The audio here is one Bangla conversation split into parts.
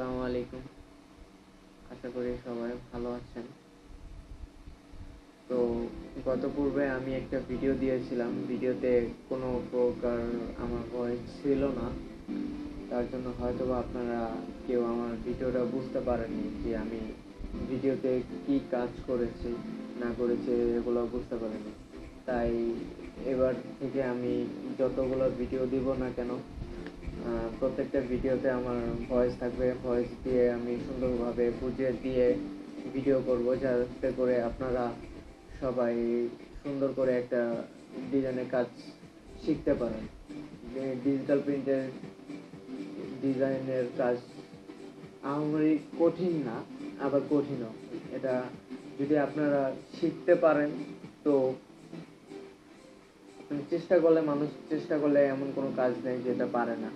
আসসালামু আলাইকুম। আশা করি সবাই ভালো আছেন। তো গত পূর্বে আমি একটা ভিডিও দিয়েছিলাম। ভিডিওতে কোনো প্রকার আমার ভয়েস ছিল না। তার জন্য হয়তো আপনারা কেউ আমার ভিডিওটা বুঝতে পারেননি যে আমি ভিডিওতে কি কাজ করেছি, না করেছি এগুলো বুঝতে পারেনি। তাই এবার থেকে আমি যতগুলো ভিডিও দিব না কেন প্রত্যেকটা ভিডিওতে আমার ভয়েস থাকবে। ভয়েস দিয়ে আমি সুন্দরভাবে বুঝিয়ে দিয়ে ভিডিও করব যাতে করে আপনারা সবাই সুন্দর করে একটা ডিজাইনের কাজ শিখতে পারেন। ডিজিটাল প্রিন্টের ডিজাইনের কাজ আমারই কঠিন না, আবার কঠিনও। এটা যদি আপনারা শিখতে পারেন, তো চেষ্টা করলে, মানুষ চেষ্টা করলে এমন কোনো কাজ নেই যেটা পারে না।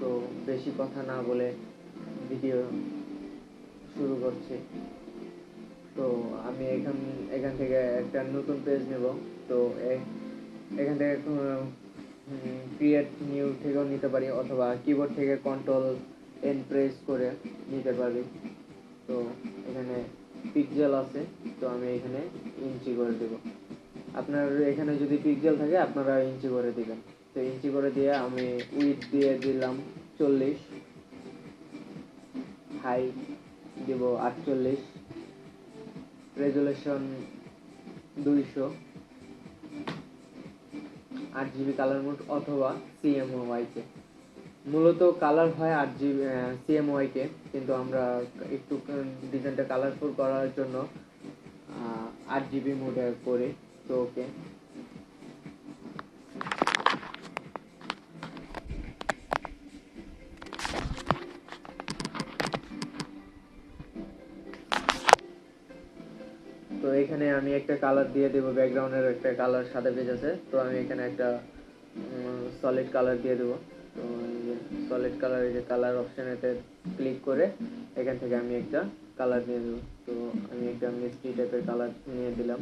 তো বেশি কথা না বলে ভিডিও শুরু করছি। তো আমি এখান এখান থেকে একটা নতুন পেজ নেব। তো এখান থেকে ক্রিয়েট নিউ থেকেও নিতে পারি অথবা কিবোর্ড থেকে কন্ট্রোল এন প্রেস করে নিতে পারি। তো এখানে পিকজেল আছে, তো আমি এখানে ইঞ্চি করে দেব। আপনার এখানে যদি পিকজেল থাকে, আপনারা ইঞ্চি করে দিবেন। তো ইঞ্চি করে দিয়ে আমি উইথ দিয়ে দিলাম চল্লিশ। হাই দেব আটচল্লিশ। রেজুলেশন দুইশো। আট জিবি কালার মোড অথবা সিএমওয়াইকে মূলত কালার হয় আট জিবি সিএমওয়াইকে কিন্তু আমরা একটু ডিজাইনটা কালারফুল করার জন্য আট জিবি মোডে করি। তো ওকে এখানে আমি একটা কালার দিয়ে দেবো ব্যাকগ্রাউন্ডের একটা কালার সাদা পেজ আছে। তো আমি এখানে একটা সলিড কালার দিয়ে দেবো। তো সলিড কালার যে কালার অপশানেতে ক্লিক করে এখান থেকে আমি একটা কালার দিয়ে দেবো। তো আমি একটা মিষ্টি টাইপের কালার নিয়ে দিলাম।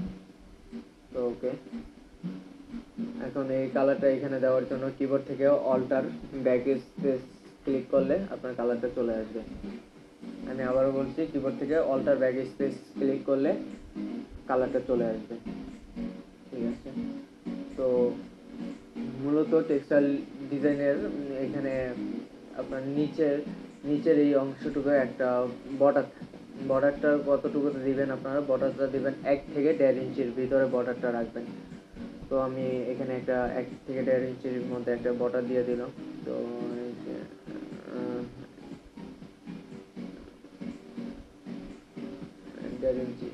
তো ওকে এখন এই কালারটা এখানে দেওয়ার জন্য কিবোর্ড থেকে অল্টার ব্যাক স্পেস ক্লিক করলে আপনার কালারটা চলে আসবে। আমি আবারও বলছি কিবোর্ড থেকে অল্টার ব্যাক স্পেস ক্লিক করলে কালারটা চলে আসবে। ঠিক আছে? তো মূলত টেক্সটাইল ডিজাইনের এখানে আপনার নিচের নিচের এই অংশটুকু একটা বর্ডার বর্ডারটা কতটুকু দিবেন আপনারা? বর্ডারটা দিবেন এক থেকে দেড় ইঞ্চির ভিতরে বর্ডারটা রাখবেন। তো আমি এখানে একটা এক থেকে দেড় ইঞ্চির মধ্যে একটা বর্ডার দিয়ে দিলাম। তো দেড় ইঞ্চি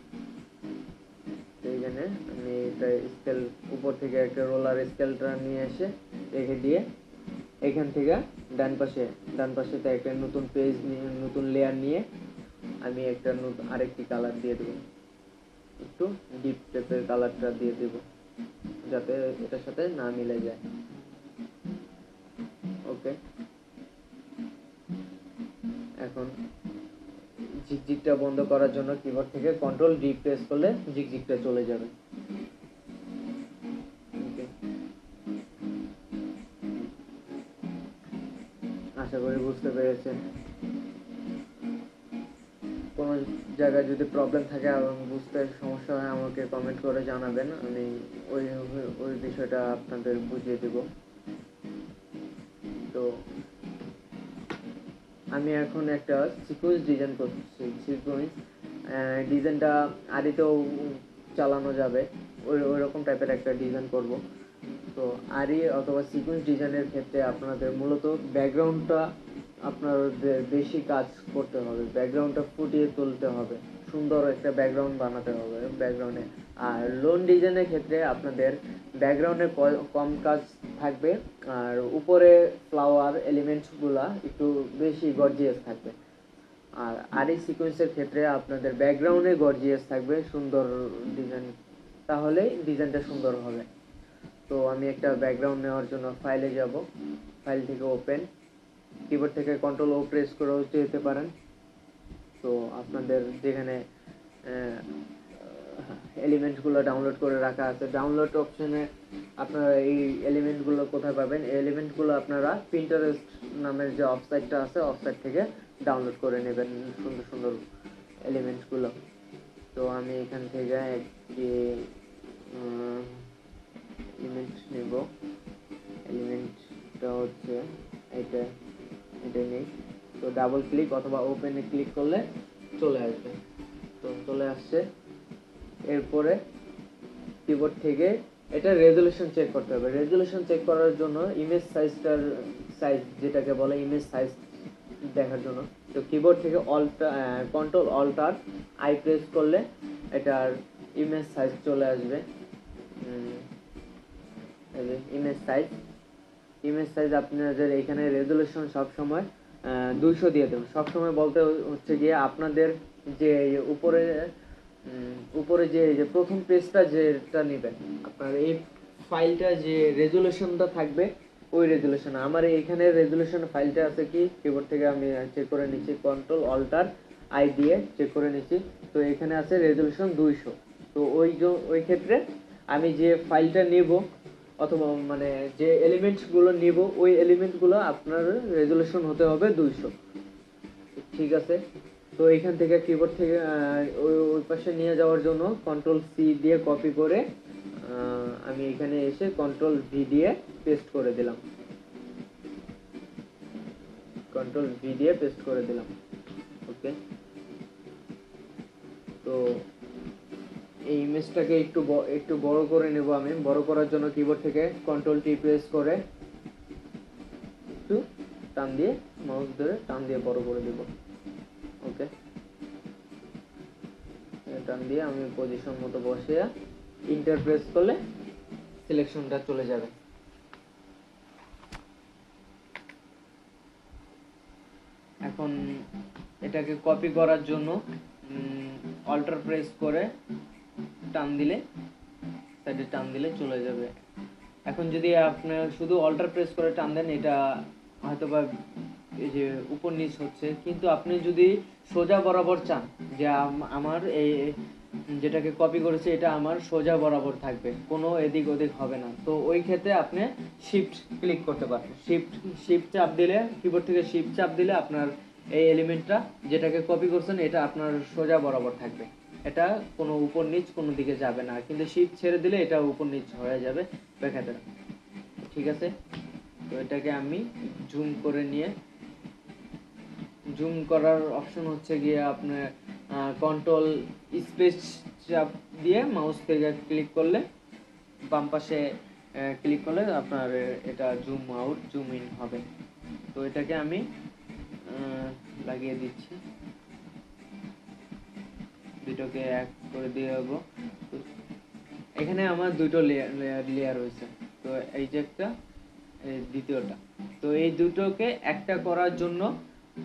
এটা স্কেল উপর থেকে একটা রোলার স্কেলটা নিয়ে এসে রেখে দিয়ে এখান থেকে ডান পাশে, ডান পাশেতে একটা নতুন পেজ নিয়ে, নতুন লেয়ার নিয়ে আমি একটা নতুন, আরেকটি কালার দিয়ে দেবো। একটু ডিপ টাইপের কালারটা দিয়ে দেব, যাতে এটার সাথে না মিলে যায়। ওকে এখন ঝিকঝিকটা বন্ধ করার জন্য কিবোর্ড থেকে কন্ট্রোল ডি প্রেস করলে ঝিকঝিকটা চলে যাবে। বুঝতে পেরেছেন কোনো জায়গায় যদি প্রবলেম থাকে এবং বুঝতে সমস্যা হয়, আমাকে কমেন্ট করে জানাবেন। আমি ওই ওই বিষয়টা আপনাদের বুঝিয়ে দেব। তো আমি এখন একটা সিকুয়েন্স ডিজাইন করছি সিকুয়েন্স ডিজাইনটা আরিতেও চালানো যাবে। ওই ওই রকম টাইপের একটা ডিজাইন করব। তো আরি অথবা সিকুয়েন্স ডিজাইনের ক্ষেত্রে আপনাদের মূলত ব্যাকগ্রাউন্ডটা আপনাদের বেশি কাজ করতে হবে ব্যাকগ্রাউন্ডটা ফুটিয়ে তুলতে হবে, সুন্দর একটা ব্যাকগ্রাউন্ড বানাতে হবে ব্যাকগ্রাউন্ডে আর লোন ডিজাইনের ক্ষেত্রে আপনাদের ব্যাকগ্রাউন্ডে কম কাজ থাকবে, আর উপরে ফ্লাওয়ার এলিমেন্টসগুলা একটু বেশি গর্জিয়াস থাকবে। আর আরি সিকোয়েন্সের ক্ষেত্রে আপনাদের ব্যাকগ্রাউন্ডে গর্জিয়াস থাকবে, সুন্দর ডিজাইন তাহলেই ডিজাইনটা সুন্দর হবে। তো আমি একটা ব্যাকগ্রাউন্ড নেওয়ার জন্য ফাইলে যাব ফাইল থেকে ওপেন কিবোর্ড থেকে কন্ট্রোল ও প্রেস করেও যেতে পারেন। তো আপনাদের যেখানে এলিমেন্টসগুলো ডাউনলোড করে রাখা আছে ডাউনলোড অপশনে আপনারা এই এলিমেন্টগুলো কোথায় পাবেন? এই এলিমেন্টগুলো আপনারা প্রিন্টারেস্ট নামের যে ওয়েবসাইটটা আছে ওয়েবসাইট থেকে ডাউনলোড করে নেবেন সুন্দর সুন্দর এলিমেন্টসগুলো তো আমি এখান থেকে একটি এলিমেন্ট নেব। এলিমেন্টটা হচ্ছে এটা। এটা নেই। তো ডাবল ক্লিক অথবা ওপেনে ক্লিক করলে চলে আসবে। তো চলে আসছে। এরপরে কিবোর্ড থেকে এটা রেজলিউশন চেক করতে হবে। রেজলিউশন চেক করার জন্য ইমেজ সাইজটার সাইজ যেটাকে বলে ইমেজ সাইজ দেখার জন্য। তো কিবোর্ড থেকে alter control alter I press করলে এটার ইমেজ সাইজ চলে আসবে। ইমেজ সাইজ ইমেজ সাইজ আপনাদের এখানে রেজলিউশন সবসময় দুইশো দিয়ে দেবেন সবসময় বলতে হচ্ছে গিয়ে আপনাদের যে উপরে উপরে যে যে প্রথম পেজটা যেটা নেবেন, আপনার এই ফাইলটা যে রেজুলেশনটা থাকবে, ওই রেজুলেশন আমার এখানে রেজুলেশন ফাইলটা আছে কি? কিবোর্ড থেকে আমি চেক করে নিচ্ছি কন্ট্রোল অল্টার আই দিয়ে চেক করে নিচ্ছি। তো এখানে আছে রেজুলেশন দুইশো। তো ওই ওই ক্ষেত্রে আমি যে ফাইলটা নেব অথবা মানে যে এলিমেন্টসগুলো নিব, ওই এলিমেন্টগুলো আপনার রেজুলেশন হতে হবে দুইশো। ঠিক আছে? তো এখান থেকে কিবোর্ড থেকে ওই ওই পাশে নিয়ে যাওয়ার জন্য কন্ট্রোল সি দিয়ে কপি করে আমি এখানে এসে কন্ট্রোল ভি দিয়ে পেস্ট করে দিলাম। কন্ট্রোল ভি দিয়ে পেস্ট করে দিলাম। ওকে তো এই ইমেজটাকে একটু একটু বড় করে নেব আমি। বড় করার জন্য কিবোর্ড থেকে কন্ট্রোল টি প্রেস করে একটু টান দিয়ে মাউস ধরে টান দিয়ে বড় করে দেব। ওকে টান দিয়ে আমি পজিশন মতো বসিয়ে ইন্টার প্রেস করলে সিলেকশনটা চলে যাবে। এখন এটাকে কপি করার জন্য অল্টার প্রেস করে টান দিলে সাইডে টান দিলে চলে যাবে। এখন যদি আপনার শুধু অল্টার প্রেস করে টান দেন, এটা হয়তো বা এই যে উপর নিচ হচ্ছে। কিন্তু আপনি যদি সোজা বরাবর চান, যে আমার এই যেটাকে কপি করেছে, এটা আমার সোজা বরাবর থাকবে, কোনো এদিক ওদিক হবে না। তো ওই ক্ষেত্রে আপনি শিফট ক্লিক করতে পারবেন শিফট শিফট চাপ দিলে কিবোর্ড থেকে শিফট চাপ দিলে আপনার এই এলিমেন্টটা যেটাকে কপি করছেন, এটা আপনার সোজা বরাবর থাকবে। এটা কোনো উপর নিচ, কোনো দিকে যাবে না। কিন্তু শীত ছেড়ে দিলে এটা উপর নিচ হয়ে যাবে দেখাতে ঠিক আছে? তো এটাকে আমি জুম করে নিয়ে জুম করার অপশন হচ্ছে গিয়ে আপনার কন্ট্রোল স্পেস চাপ দিয়ে মাউস থেকে ক্লিক করলে, বাম পাশে ক্লিক করলে আপনার এটা জুম আউট জুম ইন হবে। তো এটাকে আমি লাগিয়ে দিচ্ছি। দুটোকে এক করে দিয়ে দেবো। এখানে আমার দুটো লেয়ার লেয়ার হয়েছে তো এই যে একটা, এই দ্বিতীয়টা। তো এই দুটোকে একটা করার জন্য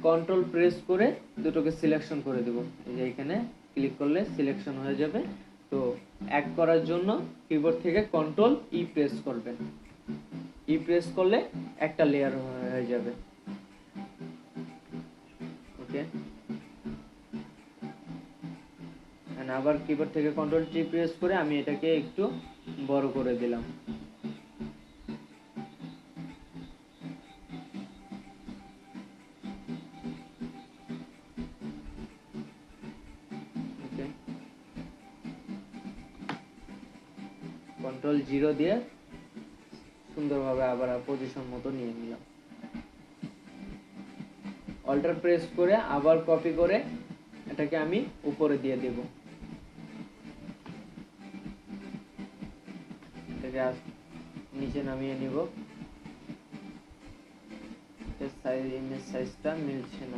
কন্ট্রোল প্রেস করে দুটোকে সিলেকশন করে দেব। এই যে এখানে ক্লিক করলে সিলেকশন হয়ে যাবে। তো এক করার জন্য কিবোর্ড থেকে কন্ট্রোল ই প্রেস করবেন ই প্রেস করলে একটা লেয়ার হয়ে যাবে। ওকে আবার কিবোর্ড থেকে কন্ট্রোল টি প্রেস করে আমি এটাকে একটু বড় করে দিলাম। কন্ট্রোল জিরো দিয়ে সুন্দরভাবে আবার পজিশন মতো নিয়ে নিলাম। অল্টার প্রেস করে আবার কপি করে এটাকে আমি উপরে দিয়ে দেব। আস- নিচে নামিয়ে নিব। সাইজ ইমেজ সাইজটা মিলছে না।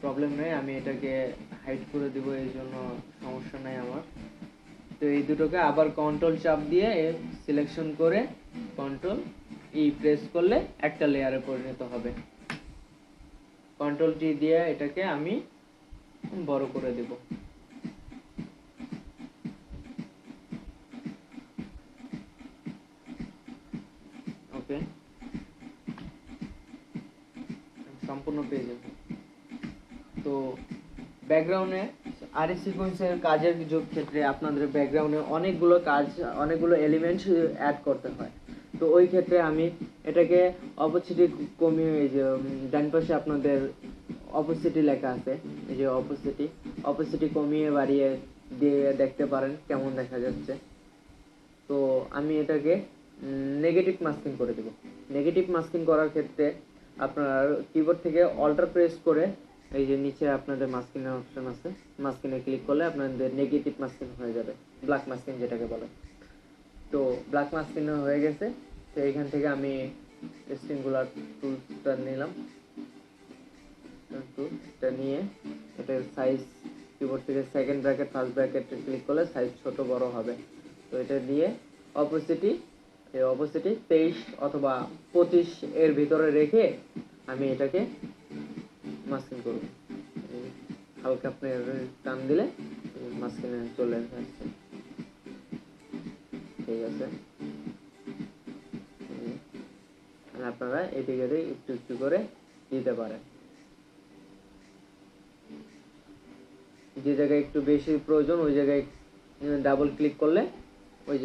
প্রবলেম নেই, আমি এটাকে হাইড করে দিব, এই জন্য সমস্যা নাই আমার। তো এই দুটোকে আবার কন্ট্রোল চাপ দিয়ে সিলেকশন করে কন্ট্রোল ই প্রেস করলে একটা লেয়ারে পরিণত হবে। কন্ট্রোল টি দিয়ে এটাকে আমি বড় করে দেব ওকে সম্পূর্ণ পেয়ে যাব তো ব্যাকগ্রাউন্ডে আর সিকোয়েন্সের কাজের যোগ ক্ষেত্রে আপনাদের ব্যাকগ্রাউন্ডে অনেকগুলো কাজ, অনেকগুলো এলিমেন্ট অ্যাড করতে হয়। তো ওই ক্ষেত্রে আমি এটাকে অপরচুনিটি কমিয়ে এই যে ডান পাশে আপনাদের অপোসিটি লেখা আছে, এই যে অপোসিটি অপোসিটি কমিয়ে বাড়িয়ে দিয়ে দেখতে পারেন কেমন দেখা যাচ্ছে। তো আমি এটাকে নেগেটিভ মাস্কিং করে দেব। নেগেটিভ মাস্কিং করার ক্ষেত্রে আপনার কিবোর্ড থেকে অল্টার প্রেস করে এই যে নিচে আপনাদের মাস্কিনের অপশন আছে। মাস্কিনে ক্লিক করলে আপনাদের নেগেটিভ মাস্কিং হয়ে যাবে। ব্ল্যাক মাস্কিং যেটাকে বলে। তো ব্ল্যাক মাস্কিং হয়ে গেছে। তো এইখান থেকে আমি স্ট্রিংগুলার টুলসটা নিলাম। টুলসটা নিয়ে এটার সাইজ কিবোর্ড থেকে second bracket first bracket click করলে সাইজ ছোট বড় হবে। তো এটা দিয়ে অপোসিটি এই অপোসিটি তেইশ অথবা পঁচিশ এর ভিতরে রেখে আমি এটাকে মাস্কিং এই হালকা আপনি টান দিলে মাস্কিনে চলে আসছে ঠিক আছে। আপনারা এদিকে একটু একটু করে দিতে পারেন। যে জায়গায় একটু বেশি প্রয়োজন, ওই জায়গায় ডাবল ক্লিক করলে ওই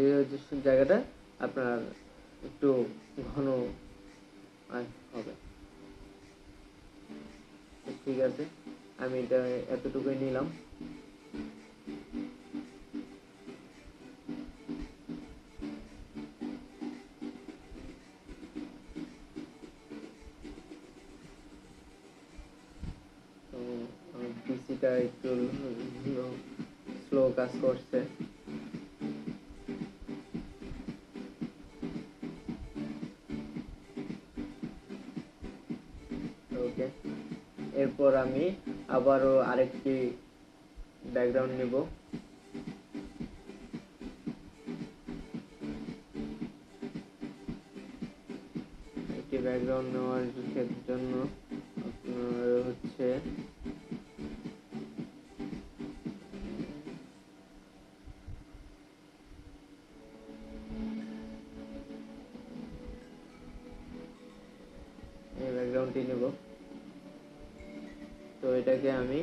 জায়গাটা আপনার একটু ঘন হবে। ঠিক আছে। আমি এটা এতটুকুই নিলাম। পিসিটা একটু স্লো কাজ করছে। ওকে। এরপর আমি আবারও আরেকটি ব্যাকগ্রাউন্ড নেব। একটি ব্যাকগ্রাউন্ড নেওয়ার জন্য আপনার হচ্ছে এই ব্যাকগ্রাউন্ডটি নেব। তো এটাকে আমি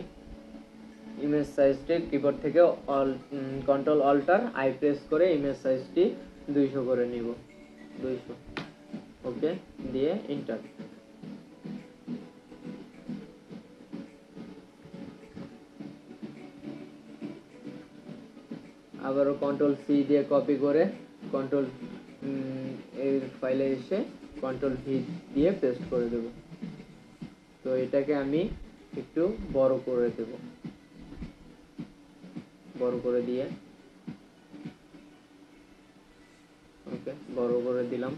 ইমেজ সাইজটি কিবোর্ড থেকে all control alter I press করে ইমেজ সাইজটি দুইশো করে নিব। দুইশো। ওকে দিয়ে ইন্টার আবারও কন্ট্রোল সি দিয়ে কপি করে কন্ট্রোল এর ফাইলে এসে কন্ট্রোল ভি দিয়ে পেস্ট করে দেব। তো এটাকে আমি একটু বড় করে দেব। বড় করে দিয়ে। ওকে, বড় করে দিলাম।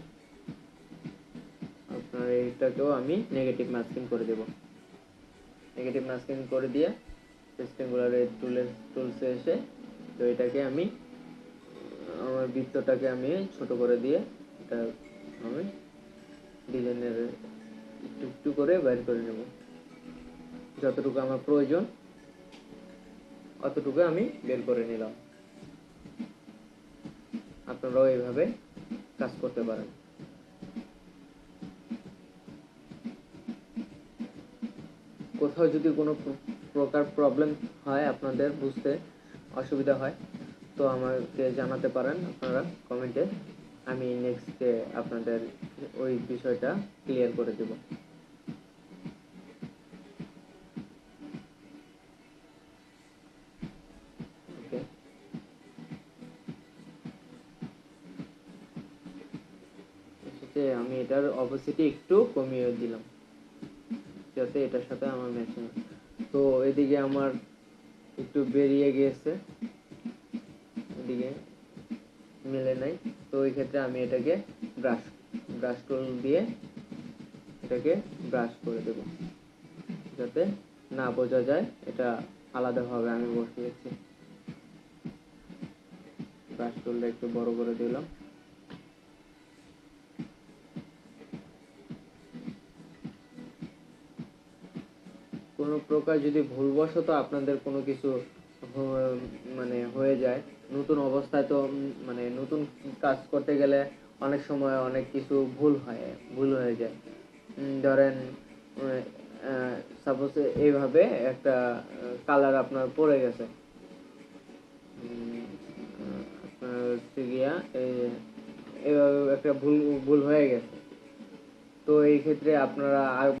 আপনার এইটাকেও আমি নেগেটিভ মাস্কিং করে দেব। নেগেটিভ মাস্কিং করে দিয়ে সিস্টেমগুলোর টুলের টুলসে এসে তো এটাকে আমি, আমার বৃত্তটাকে আমি ছোট করে দিয়ে এটা আমি ডিজাইনের একটু একটু করে বের করে নেব। যতটুকু আমার প্রয়োজন, অতটুকু আমি বের করে নিলাম। আপনারাও এইভাবে কাজ করতে পারেন। কোথাও যদি কোনো প্র- প্রকার প্রবলেম হয় আপনাদের, বুঝতে অসুবিধা হয়, তো আমাকে জানাতে পারেন আপনারা কমেন্টে আমি নেক্সটে আপনাদের ওই বিষয়টা ক্লিয়ার করে দেব ওকে এসেছে আমি এটার একটু কমিয়ে দিলাম। যাতে এটার সাথে আমার ম্যাচিং তো এদিকে আমার একটু বেরিয়ে গিয়েছে এদিকে মেলে নাই। তো ওই ক্ষেত্রে আমি এটাকে ব্রাশ ব্রাশ টুল দিয়ে এটাকে ব্রাশ করে দেব। যাতে না বোঝা যায়, এটা আলাদাভাবে আমি বসিয়েছি। ব্রাশ টুলটা একটু বড় করে দিলাম। কোনো প্রকার যদি ভুলবশত আপনাদের কোনো কিছু মানে হয়ে যায়, নতুন অবস্থায় তো মানে নতুন কাজ করতে গেলে অনেক সময় অনেক কিছু ভুল হয়, ভুল হয়ে যায়। ধরেন সাপোজ এইভাবে একটা কালার আপনার পড়ে গেছে। এইভাবে একটা ভুল ভুল হয়ে গেছে। তো এই ক্ষেত্রে আপনারা আর